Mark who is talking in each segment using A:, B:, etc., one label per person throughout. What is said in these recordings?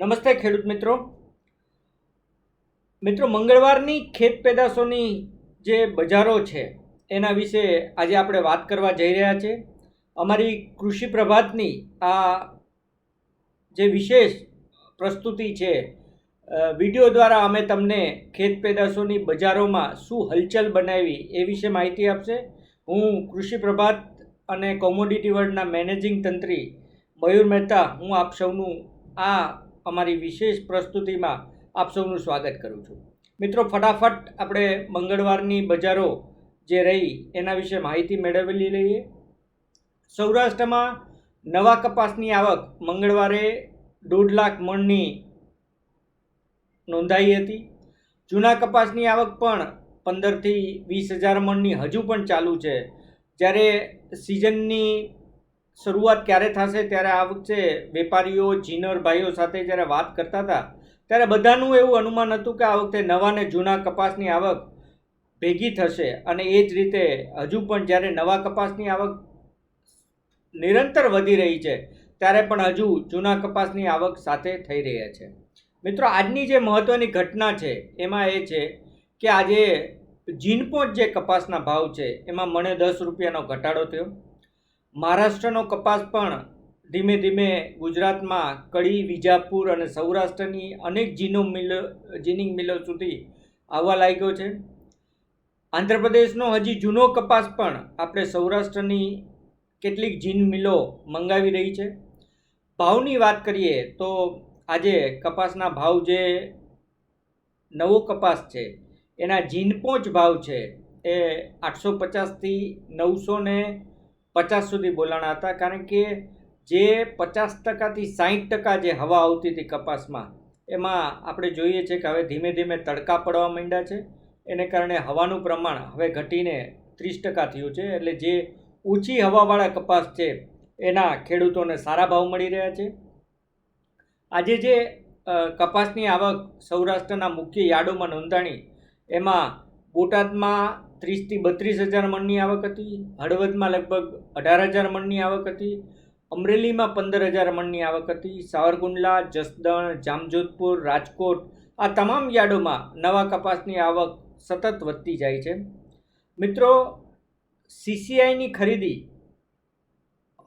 A: નમસ્તે ખેડૂત મિત્રો. મિત્રો, મંગળવારની ખેત પેદાશોની જે બજારો છે, એના વિશે આજે આપણે વાત કરવા જઈ રહ્યા છે. અમારી કૃષિ પ્રભાતની આ જે વિશેષ પ્રસ્તુતિ છે વીડિયો દ્વારા અમે તમને ખેત પેદાશોની બજારોમાં શું હલચલ બનાવી એ વિશે માહિતી આપશે. હું કૃષિ પ્રભાત અને કોમોડિટી વર્લ્ડના મેનેજિંગ તંત્રી મયુર મહેતા, હું આપ સૌનું આ અમારી વિશેષ પ્રસ્તુતિમાં આપ સૌનું સ્વાગત કરું છું. મિત્રો, ફટાફટ આપણે મંગળવારની બજારો જે રહી એના વિશે માહિતી મેળવેલી લઈએ. સૌરાષ્ટ્રમાં નવા કપાસની આવક મંગળવારે દોઢ લાખ મણની નોંધાઈ હતી. જૂના કપાસની આવક પણ પંદરથી વીસ હજાર મણની હજુ પણ ચાલુ છે. જ્યારે સિઝનની શરૂઆત ક્યારે થશે ત્યારે આ વખતે વેપારીઓ, જીનર ભાઈઓ સાથે જ્યારે વાત કરતા હતા, ત્યારે બધાનું એવું અનુમાન હતું કે આ વખતે નવા ને જૂના કપાસની આવક ભેગી થશે. અને એ જ રીતે હજુ પણ જ્યારે નવા કપાસની આવક નિરંતર વધી રહી છે, ત્યારે પણ હજુ જૂના કપાસની આવક સાથે થઈ રહ્યા છે. મિત્રો, આજની જે મહત્ત્વની ઘટના છે, એમાં એ છે કે આજે જીનપોચ જે કપાસના ભાવ છે, એમાં મને દસ રૂપિયાનો ઘટાડો થયો. મહારાષ્ટ્રનો કપાસ પણ ધીમે ધીમે ગુજરાતમાં કડી, વિજાપુર અને સૌરાષ્ટ્રની અનેક જીનો મિલો જીનિંગ મિલો સુધી આવવા લાગ્યો છે. આંધ્રપ્રદેશનો હજી જૂનો કપાસ પણ આપણે સૌરાષ્ટ્રની કેટલીક જીન મિલો મંગાવી રહી છે. ભાવની વાત કરીએ તો આજે કપાસના ભાવ જે નવો કપાસ છે, એના જીનપોચ ભાવ છે એ આઠસો પચાસથી નવસો ને પચાસ સુધી બોલાણા હતા, કારણ કે જે પચાસ ટકાથી સાહીઠ ટકા જે હવા આવતી હતી કપાસમાં, એમાં આપણે જોઈએ છે કે હવે ધીમે ધીમે તડકા પડવા માંડ્યા છે. એને કારણે હવાનું પ્રમાણ હવે ઘટીને ત્રીસ ટકા થયું છે. એટલે જે ઊંચી હવાવાળા કપાસ છે, એના ખેડૂતોને સારા ભાવ મળી રહ્યા છે. આજે જે કપાસની આવક સૌરાષ્ટ્રના મુખ્ય યાર્ડોમાં નોંધાણી, એમાં બોટાદમાં ત્રીસથી બત્રીસ હજાર મણની આવક હતી, હળવદમાં લગભગ અઢાર હજાર મણની આવક હતી, અમરેલીમાં પંદર હજાર મણની આવક હતી, સાવરકુંડલા, જસદણ, જામજોધપુર, રાજકોટ, આ તમામ યાર્ડોમાં નવા કપાસની આવક સતત વધતી જાય છે. મિત્રો સીસીઆઈની ખરીદી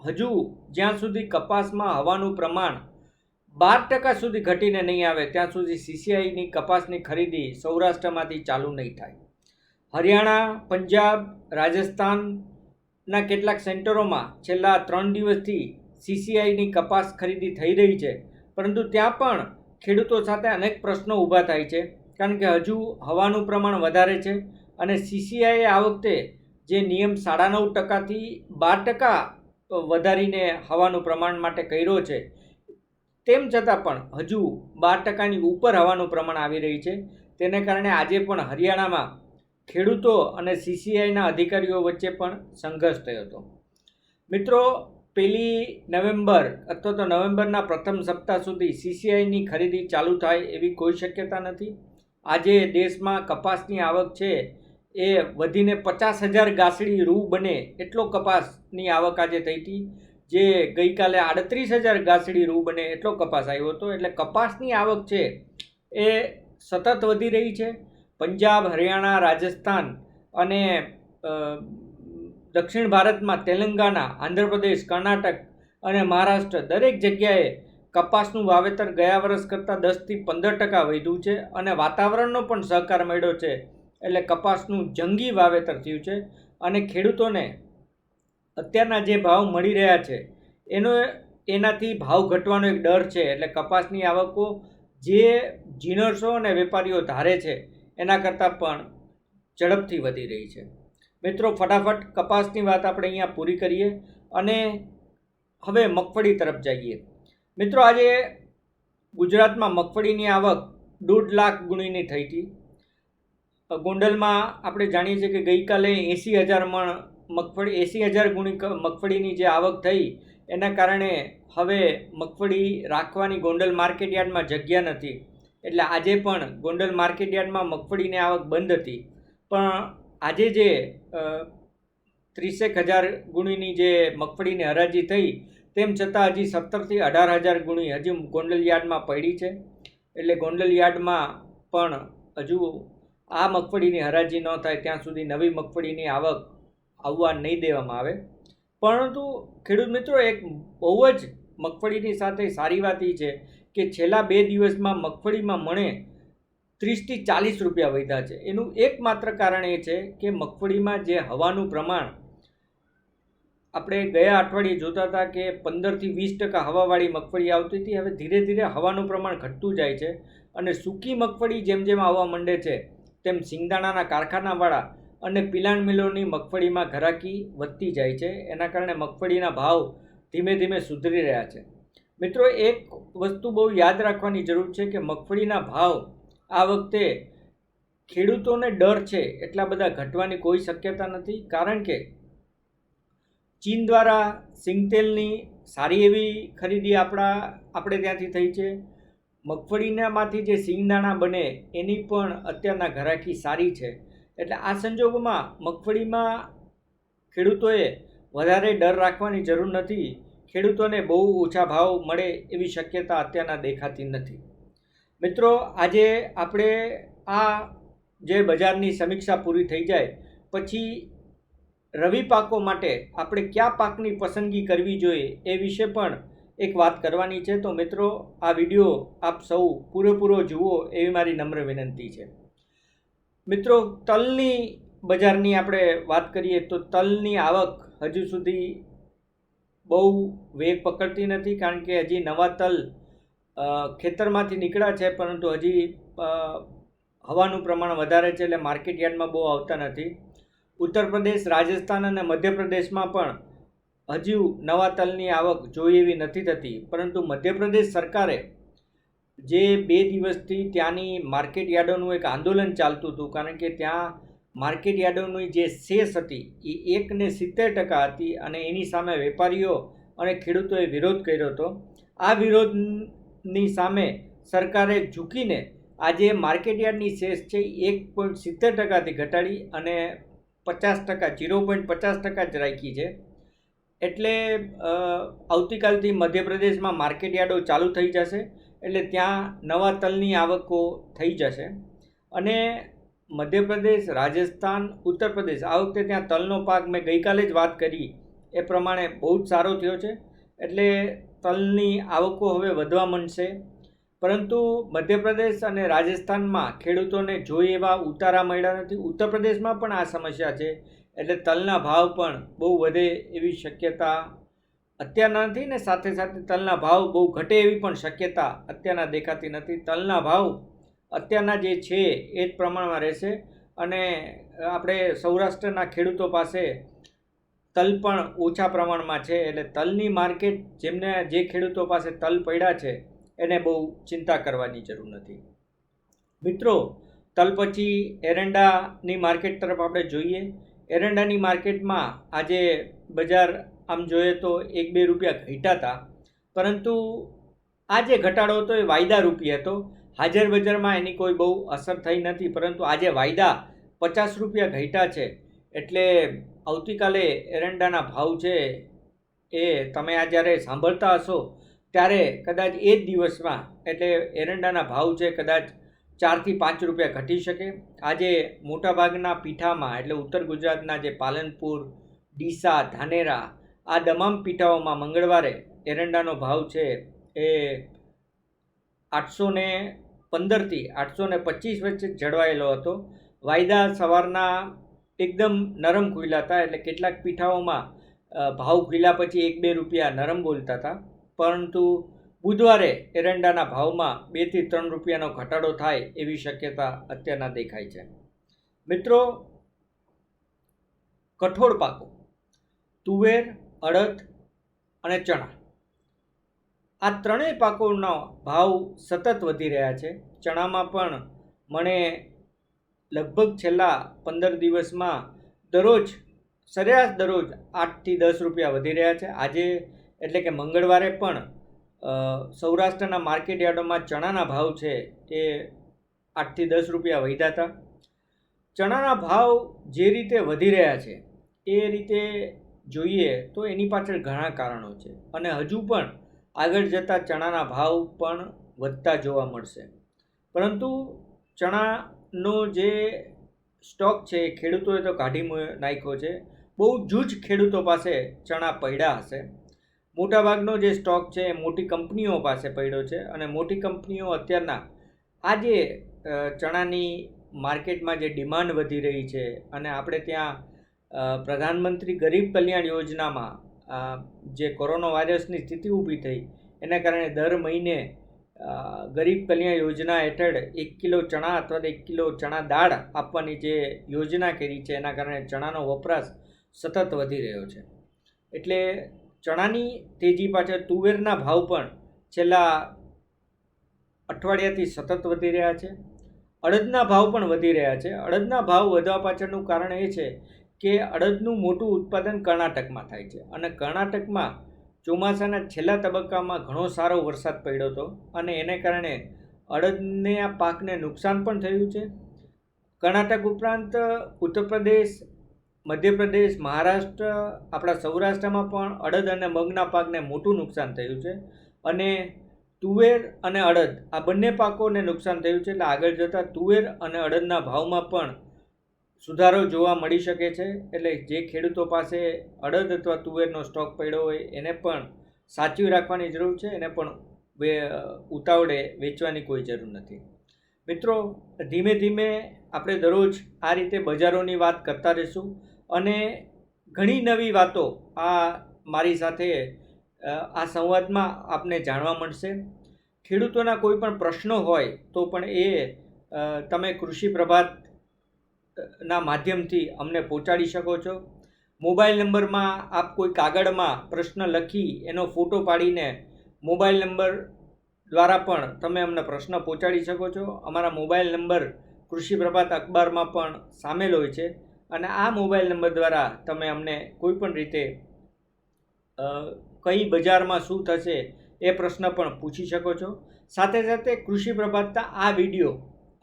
A: હજુ જ્યાં સુધી કપાસમાં હવાનું પ્રમાણ બાર ટકા સુધી ઘટીને નહીં આવે, ત્યાં સુધી સીસીઆઈની કપાસની ખરીદી સૌરાષ્ટ્રમાંથી ચાલુ નહીં થાય. હરિયાણા, પંજાબ રાજસ્થાનના કેટલાક સેન્ટરોમાં છેલ્લા ત્રણ દિવસથી સીસીઆઈની કપાસ ખરીદી થઈ રહી છે. પરંતુ ત્યાં પણ ખેડૂતો સાથે અનેક પ્રશ્નો ઊભા થાય છે, કારણ કે હજુ હવાનું પ્રમાણ વધારે છે અને સીસીઆઈએ આ વખતે જે નિયમ સાડા નવ ટકાથી બાર ટકા વધારીને હવાનું પ્રમાણ માટે કર્યો છે, તેમ છતાં પણ હજુ બાર ટકાની ઉપર હવાનું પ્રમાણ આવી રહી છે. તેને કારણે આજે પણ હરિયાણામાં ખેડૂતો અને સીસીઆઈના અધિકારીઓ વચ્ચે પણ સંઘર્ષ થયો હતો. મિત્રો પહેલી નવેમ્બર અથવા તો નવેમ્બરના પ્રથમ સપ્તાહ સુધી સીસીઆઈની ખરીદી ચાલુ થાય એવી કોઈ શક્યતા નથી? આજે દેશમાં કપાસની આવક છે એ વધીને પચાસ હજાર ગાસડી રૂ બને એટલો કપાસની આવક આજે થઈ હતી, જે ગઈકાલે આડત્રીસ હજાર ગાસડી રૂ બને એટલો કપાસ આવ્યો હતો. એટલે કપાસની આવક છે એ સતત વધી રહી છે. પંજાબ, હરિયાણા, રાજસ્થાન અને દક્ષિણ ભારતમાં તેલંગાણા, આંધ્રપ્રદેશ, કર્ણાટક અને મહારાષ્ટ્ર દરેક જગ્યાએ કપાસનું વાવેતર ગયા વર્ષ કરતાં દસથી પંદર ટકા વધ્યું છે અને વાતાવરણનો પણ સહકાર મળ્યો છે. એટલે કપાસનું જંગી વાવેતર થયું છે અને ખેડૂતોને અત્યારના જે ભાવ મળી રહ્યા છે, એનો, એનાથી ભાવ ઘટવાનો એક ડર છે. એટલે કપાસની આવકો જે જીનર્સો અને વેપારીઓ ધારે છે એના કરતાં પણ ઝડપથી વધી રહી છે. મિત્રો, ફટાફટ કપાસની વાત આપણે અહીંયા પૂરી કરીએ અને હવે મગફળી તરફ જઈએ. મિત્રો, આજે ગુજરાતમાં મગફળીની આવક દોઢ લાખ ગુણીની થઈ હતી. ગોંડલમાં આપણે જાણીએ છીએ કે ગઈકાલે એંસી હજાર મણ મગફળી, એંસી હજાર ગુણી મગફળીની જે આવક થઈ, એના કારણે હવે મગફળી રાખવાની ગોંડલ માર્કેટ યાર્ડમાં જગ્યા નથી. એટલે આજે પણ ગોંડલ માર્કેટ યાર્ડમાં મગફળીની આવક બંધ હતી. પણ આજે જે ત્રીસેક હજાર ગુણીની જે મગફળીની હરાજી થઈ, તેમ છતાં હજી સત્તરથી અઢાર હજાર ગુણી હજી ગોંડલ યાર્ડમાં પડી છે. એટલે ગોંડલ યાર્ડમાં પણ હજુ આ મગફળીની હરાજી ન થાય, ત્યાં સુધી નવી મગફળીની આવક આવવા નહીં દેવામાં આવે. પરંતુ ખેડૂત મિત્રો, એક બહુ જ મગફળીની સાથે સારી વાત એ છે કે છેલ્લા બે દિવસમાં મગફળીમાં મણે ત્રીસથી ચાલીસ રૂપિયા વધ્યા છે. એનું એકમાત્ર કારણ એ છે કે મગફળીમાં જે હવાનું પ્રમાણ આપણે ગયા અઠવાડિયે જોતા હતા કે પંદરથી વીસ ટકા હવાવાળી મગફળી આવતી હતી. હવે ધીરે ધીરે હવાનું પ્રમાણ ઘટતું જાય છે અને સૂકી મગફળી જેમ જેમ આવવા માંડે છે, તેમ સિંગદાણાના કારખાનાવાળા અને પિલાણ મિલોની મગફળીમાં ઘરાકી વધતી જાય છે. એના કારણે મગફળીના ભાવ ધીમે ધીમે સુધરી રહ્યા છે. મિત્રો, એક વસ્તુ બહુ યાદ રાખવાની જરૂર છે કે મગફળીના ભાવ આ વખતે ખેડૂતોને ડર છે એટલા બધા ઘટવાની કોઈ શક્યતા નથી. કારણ કે ચીન દ્વારા સિંગતેલની સારી એવી ખરીદી આપણા, આપણે ત્યાંથી થઈ છે. મગફળીનામાંથી જે સિંગદાણા બને એની પણ અત્યારના ઘરાકી સારી છે. એટલે આ સંજોગોમાં મગફળીમાં ખેડૂતોએ વધારે ડર રાખવાની જરૂર નથી. ખેડૂતોને બહુ ઓછા ભાવ મળે એવી શક્યતા અત્યારના દેખાતી નથી. મિત્રો, આજે આપણે આ જે બજારની સમીક્ષા પૂરી થઈ જાય, પછી રવિ પાકો માટે આપણે કયા પાકની પસંદગી કરવી જોઈએ એ વિશે પણ એક વાત કરવાની છે. તો મિત્રો, આ વીડિયો આપ સૌ પૂરેપૂરો જુઓ એવી મારી નમ્ર વિનંતી છે. મિત્રો, તલની બજારની આપણે વાત કરીએ તો તલની આવક હજુ સુધી બહુ વેગ પકડતી નથી કારણ કે હજી નવા તલ ખેતરમાંથી નીકળ્યા છે, પરંતુ હજી હવાનું પ્રમાણ વધારે છે એટલે માર્કેટ યાર્ડમાં બહુ આવતા નથી. ઉત્તર પ્રદેશ, રાજસ્થાન અને મધ્યપ્રદેશમાં પણ હજુ નવા તલની આવક જોઈ એવી નથી થતી. પરંતુ મધ્યપ્રદેશ સરકારે જે બે દિવસથી ત્યાંની માર્કેટ યાર્ડોનું એક આંદોલન ચાલતું હતું, કારણ કે ત્યાં માર્કેટ યાર્ડોની જે શેષ હતી એ એકને સિત્તેર ટકા હતી અને એની સામે વેપારીઓ અને ખેડૂતોએ વિરોધ કર્યો હતો. આ વિરોધની સામે સરકારે ઝૂકીને આજે માર્કેટ યાર્ડની શેષ છે એક પોઈન્ટ સિત્તેર ટકાથી ઘટાડી અને પચાસ ટકા, ઝીરો પોઈન્ટ પચાસ ટકા જ રાખી છે. એટલે આવતીકાલથી મધ્યપ્રદેશમાં માર્કેટ યાર્ડો ચાલુ થઈ જશે, એટલે ત્યાં નવા તલની આવકો થઈ જશે. અને મધ્યપ્રદેશ, રાજસ્થાન ઉત્તર પ્રદેશ આ વખતે ત્યાં તલનો પાક મેં ગઈકાલે જ વાત કરી. એ પ્રમાણે બહુ જ સારો થયો છે. એટલે તલની આવકો હવે વધવા માંડશે. પરંતુ મધ્યપ્રદેશ અને રાજસ્થાનમાં ખેડૂતોને જોઈ એવા ઉતારા મળ્યા નથી. ઉત્તર પ્રદેશમાં પણ આ સમસ્યા છે. એટલે તલના ભાવ પણ બહુ વધે એવી શક્યતા અત્યારના નથી ને સાથે સાથે તલના ભાવ બહુ ઘટે એવી પણ શક્યતા અત્યારના દેખાતી નથી. તલના ભાવ અત્યારના જે છે, એ જ પ્રમાણમાં રહેશે. અને આપણે સૌરાષ્ટ્રના ખેડૂતો પાસે તલ પણ ઓછા પ્રમાણમાં છે, એટલે તલની માર્કેટ જેમને, જે ખેડૂતો પાસે તલ પડ્યા છે, એને બહુ ચિંતા કરવાની જરૂર નથી. મિત્રો, તલ પછી એરંડાની માર્કેટ તરફ આપણે જોઈએ. એરંડાની માર્કેટમાં આજે બજાર આમ જોઈએ તો એક બે રૂપિયા ઘટ્યા હતા. પરંતુ આ જે ઘટાડો હતો એ વાયદા રૂપી હતો. હાજર બજારમાં એની કોઈ બહુ અસર થઈ નથી, પરંતુ આજે વાયદા પચાસ રૂપિયા ઘટ્યા છે. એટલે આવતીકાલે એરંડાના ભાવ છે એ તમે આ જ્યારે સાંભળતા હશો, ત્યારે કદાચ એ જ દિવસમાં, એટલે એરંડાના ભાવ છે કદાચ ચારથી પાંચ રૂપિયા ઘટી શકે. આજે મોટાભાગના પીઠામાં, એટલે ઉત્તર ગુજરાતના જે પાલનપુર, ડીસા, ધાનેરા, આ તમામ પીઠાઓમાં મંગળવારે એરંડાનો ભાવ છે એ આઠસો ને પંદરથી આઠસો ને પચીસ વચ્ચે જળવાયેલો હતો. વાયદા સવારના એકદમ નરમ ખુલ્યા હતા એટલે કેટલાક પીઠાઓમાં ભાવ ખુલ્લા પછી એક બે રૂપિયા નરમ બોલતા હતા. પરંતુ બુધવારે એરંડાના ભાવમાં બેથી ત્રણ રૂપિયાનો ઘટાડો થાય એવી શક્યતા અત્યારના દેખાય છે. મિત્રો, કઠોળ પાકો, તુવેર, અડદ અને ચણા. આ ત્રણેય પાકોનો ભાવ સતત વધી રહ્યા છે. ચણામાં પણ મને લગભગ છેલ્લા પંદર દિવસમાં દરરોજ, સરેરાશ દરરોજ આઠથી દસ રૂપિયા વધી રહ્યા છે. આજે એટલે કે મંગળવારે પણ સૌરાષ્ટ્રના માર્કેટ યાર્ડોમાં ચણાના ભાવ છે એ આઠથી દસ રૂપિયા વધ્યા હતા. ચણાના ભાવ જે રીતે વધી રહ્યા છે, એ રીતે જોઈએ તો એની પાછળ ઘણા કારણો છે. અને હજુ પણ આગળ જતાં ચણાના ભાવ પણ વધતા જોવા મળશે. પરંતુ ચણાનો જે સ્ટોક છે, એ ખેડૂતોએ તો કાઢી નાખ્યો છે. બહુ જૂજ ખેડૂતો પાસે ચણા પડ્યા હશે. મોટાભાગનો જે સ્ટોક છે, એ મોટી કંપનીઓ પાસે પડ્યો છે અને મોટી કંપનીઓ અત્યારના આ જે ચણાની માર્કેટમાં જે ડિમાન્ડ વધી રહી છે અને આપણે ત્યાં પ્રધાનમંત્રી ગરીબ કલ્યાણ યોજનામાં જે કોરોના વાયરસની સ્થિતિ ઊભી થઈ, એના કારણે દર મહિને ગરીબ કલ્યાણ યોજના હેઠળ એક કિલો ચણા અથવા તો એક કિલો ચણા દાળ આપવાની જે યોજના કરી છે, એના કારણે ચણાનો વપરાશ સતત વધી રહ્યો છે. એટલે ચણાની તેજી પાછળ તુવેરના ભાવ પણ છેલ્લા અઠવાડિયાથી સતત વધી રહ્યા છે. અડદના ભાવ પણ વધી રહ્યા છે. અડદના ભાવ વધવા પાછળનું કારણ એ છે કે અડદનું મોટું ઉત્પાદન કર્ણાટકમાં થાય છે. અને કર્ણાટકમાં ચોમાસાના છેલ્લા તબક્કામાં ઘણો સારો વરસાદ પડ્યો હતો અને એને કારણે અડદને આ પાકને નુકસાન પણ થયું છે. કર્ણાટક ઉપરાંત ઉત્તર પ્રદેશ મધ્યપ્રદેશ, મહારાષ્ટ્ર, આપણા સૌરાષ્ટ્રમાં પણ અડદ અને મગના પાકને મોટું નુકસાન થયું છે. અને તુવેર અને અડદ આ બંને પાકોને નુકસાન થયું છે. એટલે આગળ જતાં તુવેર અને અડદના ભાવમાં પણ સુધારો જોવા મળી શકે છે એટલે જે ખેડૂતો પાસે અડદ અથવા તુવેરનો સ્ટોક પડ્યો હોય એને પણ સાચવી રાખવાની જરૂર છે, એને પણ ઉતાવળે વેચવાની કોઈ જરૂર નથી. મિત્રો, ધીમે ધીમે આપણે દરરોજ આ રીતે બજારોની વાત કરતા રહીશું અને ઘણી નવી વાતો આ મારી સાથે આ સંવાદમાં આપને જાણવા મળશે. ખેડૂતોના કોઈ પણ પ્રશ્નો હોય તો પણ એ તમે કૃષિ પ્રભાત ના માધ્યમથી અમને પહોંચાડી શકો છો. મોબાઈલ નંબરમાં આપ કોઈ કાગળમાં પ્રશ્ન લખી એનો ફોટો પાડીને મોબાઈલ નંબર દ્વારા પણ તમે અમને પ્રશ્ન પહોંચાડી શકો છો. અમારા મોબાઈલ નંબર કૃષિ પ્રભાત અખબારમાં પણ સામેલ હોય છે અને આ મોબાઈલ નંબર દ્વારા તમે અમને કોઈ પણ રીતે કઈ બજારમાં શું થશે એ પ્રશ્ન પણ પૂછી શકો છો. સાથે સાથે કૃષિ પ્રભાતના આ વીડિયો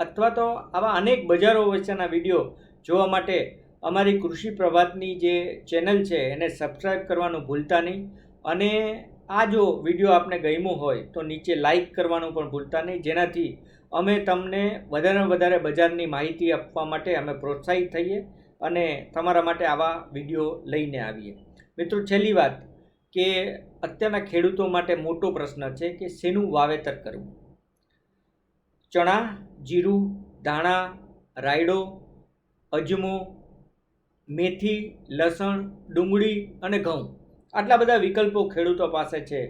A: અથવા તો આવા અનેક બજારો વચ્ચેના વીડિયો જોવા માટે અમારી કૃષિ પ્રભાતની જે ચેનલ છે એને સબસ્ક્રાઈબ કરવાનું ભૂલતા નહીં. અને આ જો વીડિયો આપને ગમ્યો હોય તો નીચે લાઈક કરવાનું પણ ભૂલતા નહીં. જેનાથી અમે તમને વધારેમાં વધારે બજારની માહિતી આપવા માટે અમે પ્રોત્સાહિત થઈએ અને તમારા માટે આવા વીડિયો લઈને આવીએ. મિત્રો, છેલ્લી વાત કે અત્યારના ખેડૂતો માટે મોટો પ્રશ્ન છે કે શેનું વાવેતર કરવું? ચણા, જીરું ધાણા રાયડો, અજમો, મેથી, લસણ, ડુંગળી અને ઘઉં. આટલા બધા વિકલ્પો ખેડૂતો પાસે છે.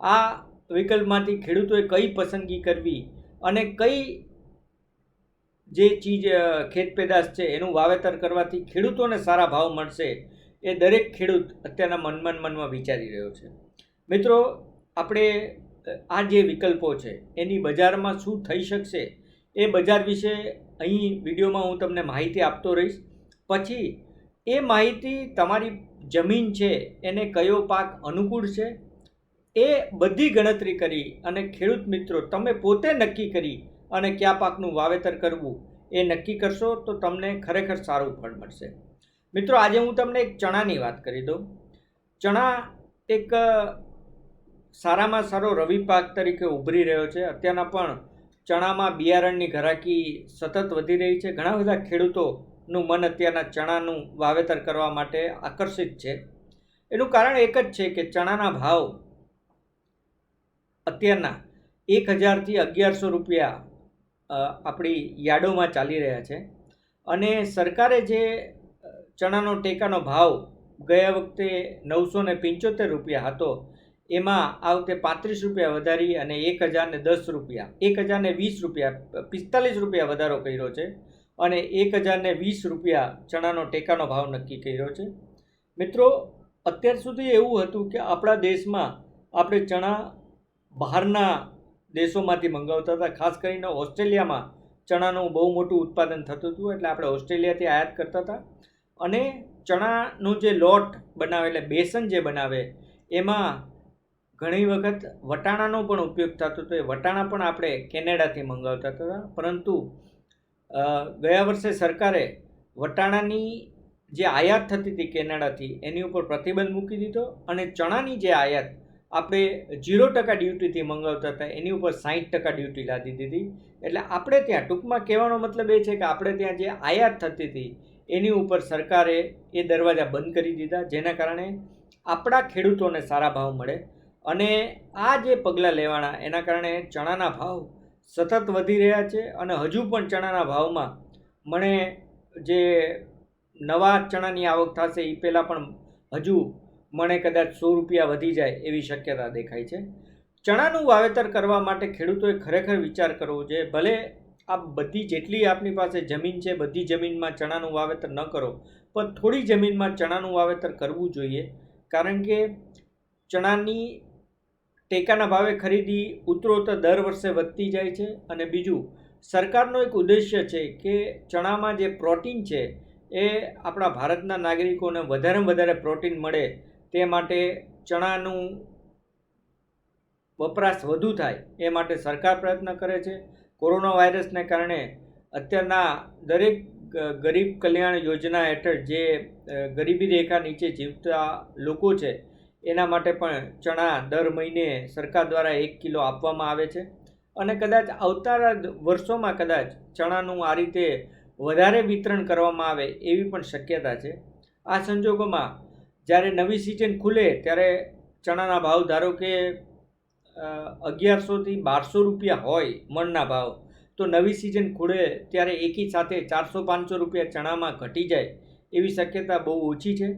A: આ વિકલ્પમાંથી ખેડૂતોએ કઈ પસંદગી કરવી અને કઈ જે ચીજ ખેત પેદાશ છે એનું વાવેતર કરવાથી ખેડૂતોને સારા ભાવ મળશે એ દરેક ખેડૂત અત્યારના મનમાં મનમાં વિચારી રહ્યો છે. મિત્રો, આપણે આ જે વિકલ્પો છે, એની બજારમાં શું થઈ શકશે, એ બજાર વિશે અહીં વિડીયોમાં હું તમને માહિતી આપતો રહીશ. પછી, એ માહિતી તમારી જમીન છે, એને કયો પાક અનુકૂળ છે, એ બધી ગણતરી કરી અને ખેડૂત મિત્રો, તમે પોતે નક્કી કરી અને કયા પાકનું વાવેતર કરવું, એ નક્કી કરશો તો તમને ખરેખર સારું ફળ મળશે. મિત્રો, આજે હું તમને એક ચણાની વાત કરી દઉં. ચણા એક સારામાં સારો રવિ પાક તરીકે ઉભરી રહ્યો છે. અત્યારના પણ ચણામાં બિયારણની ઘરાકી સતત વધી રહી છે. ઘણા બધા ખેડૂતોનું મન અત્યારના ચણાનું વાવેતર કરવા માટે આકર્ષિત છે. એનું કારણ એક જ છે કે ચણાના ભાવ અત્યારના એક હજારથી અગિયારસો રૂપિયા આપણી યાર્ડોમાં ચાલી રહ્યા છે. અને સરકારે જે ચણાનો ટેકાનો ભાવ ગયા વખતે નવસો ને પંચોતેર રૂપિયા હતો એમાં આ વખતે પાંત્રીસ રૂપિયા વધારી અને એક હજારને દસ રૂપિયા, એક હજારને વીસ રૂપિયા, પિસ્તાલીસ રૂપિયા વધારો કર્યો છે અને એક હજારને વીસ રૂપિયા ચણાનો ટેકાનો ભાવ નક્કી કર્યો છે. મિત્રો, અત્યાર સુધી એવું હતું કે આપણા દેશમાં આપણે ચણા બહારના દેશોમાંથી મંગાવતા હતા, ખાસ કરીને ઓસ્ટ્રેલિયામાં ચણાનું બહુ મોટું ઉત્પાદન થતું હતું એટલે આપણે ઓસ્ટ્રેલિયાથી આયાત કરતા હતા. અને ચણાનું જે લોટ બનાવે, એટલે બેસન જે બનાવે, એમાં ઘણી વખત વટાણાનો પણ ઉપયોગ થતો હતો. એ વટાણા પણ આપણે કેનેડાથી મંગાવતા હતા. પરંતુ ગયા વર્ષે સરકારે વટાણાની જે આયાત થતી હતી કેનેડાથી, એની ઉપર પ્રતિબંધ મૂકી દીધો અને ચણાની જે આયાત આપણે ઝીરો ટકા ડ્યુટીથી મંગાવતા હતા, એની ઉપર સાહીઠ ટકા ડ્યુટી લાદી દીધી. એટલે આપણે ત્યાં, ટૂંકમાં કહેવાનો મતલબ એ છે કે આપણે ત્યાં જે આયાત થતી હતી, એની ઉપર સરકારે એ દરવાજા બંધ કરી દીધા, જેના કારણે આપણા ખેડૂતોને સારા ભાવ મળે. અને આ જે પગલાં લેવાના, એના કારણે ચણાના ભાવ સતત વધી રહ્યા છે અને હજુ પણ ચણાના ભાવમાં મને જે નવા ચણાની આવક થશે એ પહેલાં પણ હજુ મને કદાચ સો રૂપિયા વધી જાય એવી શક્યતા દેખાય છે. ચણાનું વાવેતર કરવા માટે ખેડૂતોએ ખરેખર વિચાર કરવો જોઈએ. ભલે આ બધી જેટલી આપની પાસે જમીન છે, બધી જમીનમાં ચણાનું વાવેતર ન કરો, પણ થોડી જમીનમાં ચણાનું વાવેતર કરવું જોઈએ. કારણ કે ચણાની ટેકાના ભાવે ખરીદી ઉત્તરોત્તર દર વર્ષે વધતી જાય છે. અને બીજું, સરકારનો એક ઉદ્દેશ્ય છે કે ચણામાં જે પ્રોટીન છે એ આપણા ભારતના નાગરિકોને વધારેમાં વધારે પ્રોટીન મળે તે માટે ચણાનું વપરાશ વધુ થાય એ માટે સરકાર પ્રયત્ન કરે છે. કોરોના વાયરસને કારણે અત્યારના દરેક ગરીબ કલ્યાણ યોજના હેઠળ જે ગરીબી રેખા નીચે જીવતા લોકો છે એના માટે પણ ચણા દર મહિને સરકાર દ્વારા એક કિલો આપવામાં આવે છે. અને કદાચ આવતા વર્ષોમાં કદાચ ચણાનું આ રીતે વધારે વિતરણ કરવામાં આવે એવી પણ શક્યતા છે. આ સંજોગોમાં જ્યારે નવી સિઝન ખુલે ત્યારે ચણાના ભાવ ધારો કે અગિયારસોથી બારસો રૂપિયા હોય મણના ભાવ, તો નવી સિઝન ખુલે ત્યારે એકી સાથે ચારસો પાંચસો રૂપિયા ચણામાં ઘટી જાય એવી શક્યતા બહુ ઓછી છે.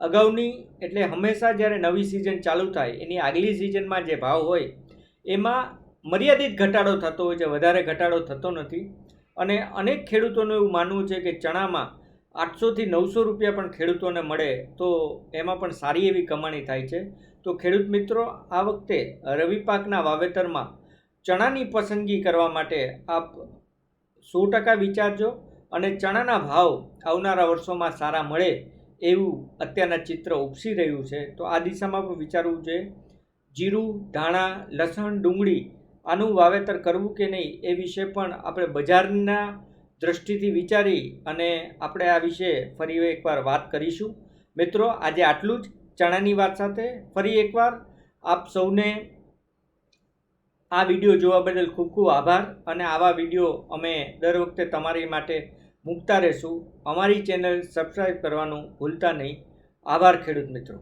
A: અગાઉની એટલે હંમેશા જ્યારે નવી સિઝન ચાલુ થાય, એની આગલી સિઝનમાં જે ભાવ હોય, એમાં મર્યાદિત ઘટાડો થતો હોય છે, વધારે ઘટાડો થતો નથી. અને અનેક ખેડૂતોનું એવું માનવું છે કે ચણામાં આઠસોથી નવસો રૂપિયા પણ ખેડૂતોને મળે, તો એમાં પણ સારી એવી કમાણી થાય છે. તો ખેડૂત મિત્રો, આ વખતે રવિ પાકના વાવેતરમાં ચણાની પસંદગી કરવા માટે આપ સો ટકા વિચારજો અને ચણાના ભાવ આવનારા વર્ષોમાં સારા મળે એવું અત્યારના ચિત્ર ઉપસી રહ્યું છે, તો આ દિશામાં પણ વિચારવું જોઈએ. જીરું, ધાણા, લસણ, ડુંગળી, આનું વાવેતર કરવું કે નહીં, એ વિશે પણ આપણે બજારના દૃષ્ટિથી વિચારી અને આપણે આ વિશે ફરી એકવાર વાત કરીશું. મિત્રો, આજે આટલું જ. ચણાની વાત સાથે ફરી એકવાર આપ સૌને આ વીડિયો જોવા બદલ ખૂબ ખૂબ આભાર અને આવા વીડિયો અમે દર વખતે તમારી માટે મૂકતા રહેશું. અમારી ચેનલ સબસ્ક્રાઈબ કરવાનું ભૂલતા નહીં. આભાર ખેડૂત મિત્રો.